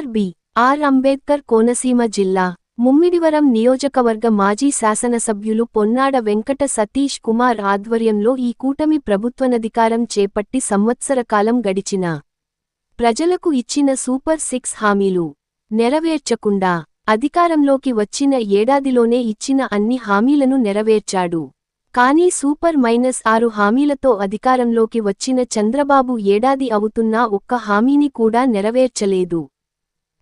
Doctor B. R. Ambedkar Konaseema జిల్లా ముమ్మిడివరం నియోజకవర్గ మాజీ శాసనసభ్యులు పొన్నాడ వెంకట సతీష్ కుమార్ ఆధ్వర్యంలో ఈ కూటమి ప్రభుత్వనధికారం చేపట్టి సంవత్సర కాలం గడిచిన ప్రజలకు ఇచ్చిన సూపర్ సిక్స్ హామీలు నెరవేర్చకుండా అధికారంలోకి వచ్చిన ఏడాదిలోనే ఇచ్చిన అన్ని హామీలను నెరవేర్చాడు. కానీ సూపర్ మైనస్ ఆరు హామీలతో అధికారంలోకి వచ్చిన చంద్రబాబు ఏడాది అవుతున్నా ఒక్క హామీని కూడా నెరవేర్చలేదు.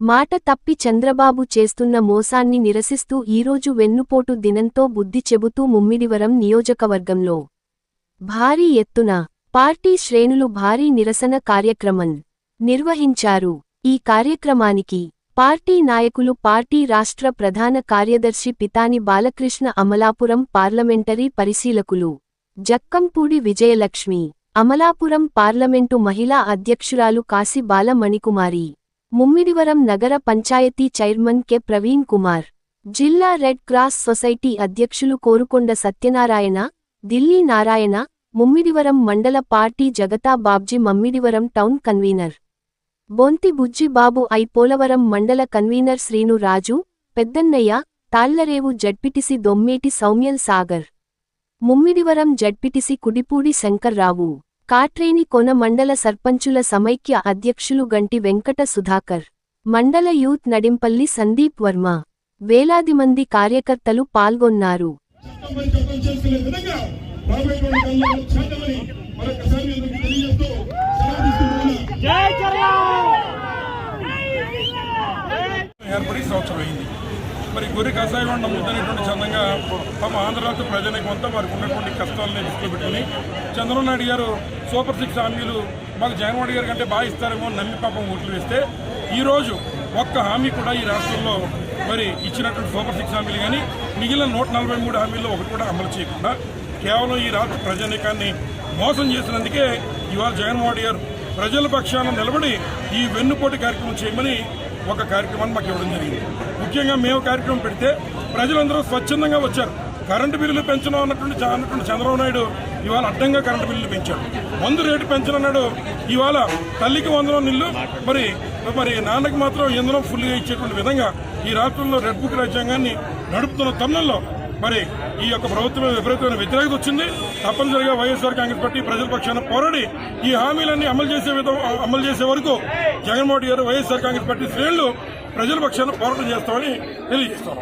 మాట తప్పి చంద్రబాబు చేస్తున్న మోసాన్ని నిరసిస్తూ ఈరోజు వెన్నుపోటు దినంతో బుద్ధి చెబుతూ ముమ్మిడివరం నియోజకవర్గంలో భారీ ఎత్తున పార్టీ శ్రేణులు భారీ నిరసన కార్యక్రమం నిర్వహించారు. ఈ కార్యక్రమానికి పార్టీ నాయకులు పార్టీ రాష్ట్ర ప్రధాన కార్యదర్శి పితాని బాలకృష్ణ అమలాపురం పార్లమెంటరీ పరిశీలకులు జక్కంపూడి విజయలక్ష్మి అమలాపురం పార్లమెంటు మహిళా అధ్యక్షురాలు కాశీ బాల మణికుమారి ముమ్మిడివరం నగర పంచాయతీ చైర్మన్ కె. ప్రవీణ్ కుమార్ జిల్లా రెడ్ క్రాస్ సొసైటీ అధ్యక్షులు కోరుకొండ సత్యనారాయణ ఢిల్లీ నారాయణ ముమ్మిడివరం మండల party Jagatha Babji Mammidivaram town convenor. Bonthi Bujjibabu I. Polavaram మండల కన్వీనర్ శ్రీను రాజు పెద్దన్నయ్య Thallarevu ZPTC Dommeti Soumyal Sagar. Mummidivaram ZPTC Kudipudi Shankarrao. Katrenikona మండల సర్పంచుల సమైక్య అధ్యక్షులు గంటి వెంకట సుధాకర్ మండల యూత్ నడింపల్లి సందీప్ వర్మ వేలాది మంది కార్యకర్తలు పాల్గొన్నారు ఏర్పడి సంవత్సరం అయింది మరి గొర్రె కషాయం నమ్ముతున్నటువంటి చందంగా తమ ఆంధ్ర రాష్ట్ర ప్రజలకు వారికి ఉన్నటువంటి కష్టాలని దృష్టిలో పెట్టుకుని చంద్రబాబు నాయుడు గారు సూపర్ సిక్స్ హామీలు మాకు జగన్మోహన్ గారి కంటే బాగా ఇస్తారేమో అని నమ్మి పాపం ఓట్లు వేస్తే ఈరోజు ఒక్క హామీ కూడా ఈ రాష్ట్రంలో మరి ఇచ్చినటువంటి సూపర్ సిక్స్ హామీలు కానీ మిగిలిన నూట నలభై మూడు హామీల్లో ఒకటి కూడా అమలు చేయకుండా కేవలం ఈ రాష్ట్ర ప్రజానీకాన్ని మోసం చేసినందుకే ఇవాళ జగన్మోహన్ గారు ప్రజల పక్షాన నిలబడి ఈ వెన్నుపోటు కార్యక్రమం చేయమని ఒక కార్యక్రమాన్ని మాకు ఇవ్వడం జరిగింది. ముఖ్యంగా మేము కార్యక్రమం పెడితే ప్రజలందరూ స్వచ్ఛందంగా వచ్చారు. కరెంటు బిల్లులు పెంచడం అన్నటువంటి అన్నటువంటి చంద్రబాబు నాయుడు ఇవాళ అడ్డంగా కరెంటు బిల్లులు పెంచాడు. మందు రేటు పెంచనన్నాడు ఇవాళ తల్లికి వందనం నిల్లు. మరి మరి నాన్నకి మాత్రం ఇంధనం ఫుల్గా ఇచ్చేటువంటి విధంగా ఈ రాష్ట్రంలో రెడ్ బుక్ రాజ్యాంగాన్ని నడుపుతున్న తరుణంలో మరి ఈ యొక్క ప్రభుత్వం విపరీతమైన వ్యతిరేకత వచ్చింది. తప్పనిసరిగా వైఎస్ఆర్ కాంగ్రెస్ పార్టీ ప్రజల పక్షాన పోరాడి ఈ హామీలన్నీ అమలు చేసే విధం అమలు చేసే వరకు జగన్మోహన్ గారు వైఎస్ఆర్ కాంగ్రెస్ పార్టీ శ్రేణులు ప్రజల పక్షాన పోరాటం చేస్తామని తెలియజేస్తాం.